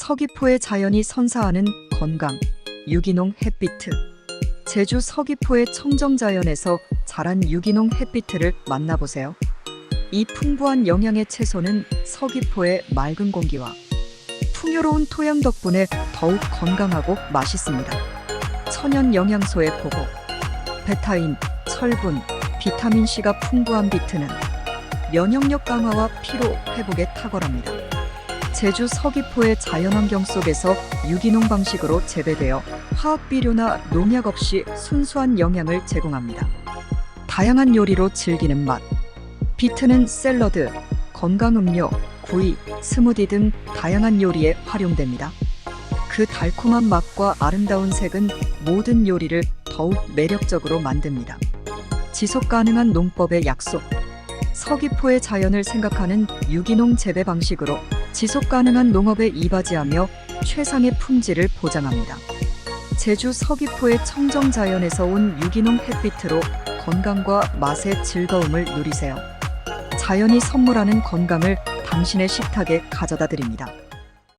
서귀포의 자연이 선사하는 건강, 유기농 햇비트. 제주 서귀포의 청정자연에서 자란 유기농 햇비트를 만나보세요. 이 풍부한 영양의 채소는 서귀포의 맑은 공기와 풍요로운 토양 덕분에 더욱 건강하고 맛있습니다. 천연 영양소의 보고, 베타인, 철분, 비타민C가 풍부한 비트는 면역력 강화와 피로 회복에 탁월합니다. 제주 서귀포의 자연환경 속에서 유기농 방식으로 재배되어 화학 비료나 농약 없이 순수한 영양을 제공합니다. 다양한 요리로 즐기는 맛. 비트는 샐러드, 건강 음료, 구이, 스무디 등 다양한 요리에 활용됩니다. 그 달콤한 맛과 아름다운 색은 모든 요리를 더욱 매력적으로 만듭니다. 지속 가능한 농법의 약속. 서귀포의 자연을 생각하는 유기농 재배 방식으로 지속 가능한 농업에 이바지하며 최상의 품질을 보장합니다. 제주 서귀포의 청정 자연에서 온 유기농 햇빛으로 건강과 맛의 즐거움을 누리세요. 자연이 선물하는 건강을 당신의 식탁에 가져다 드립니다.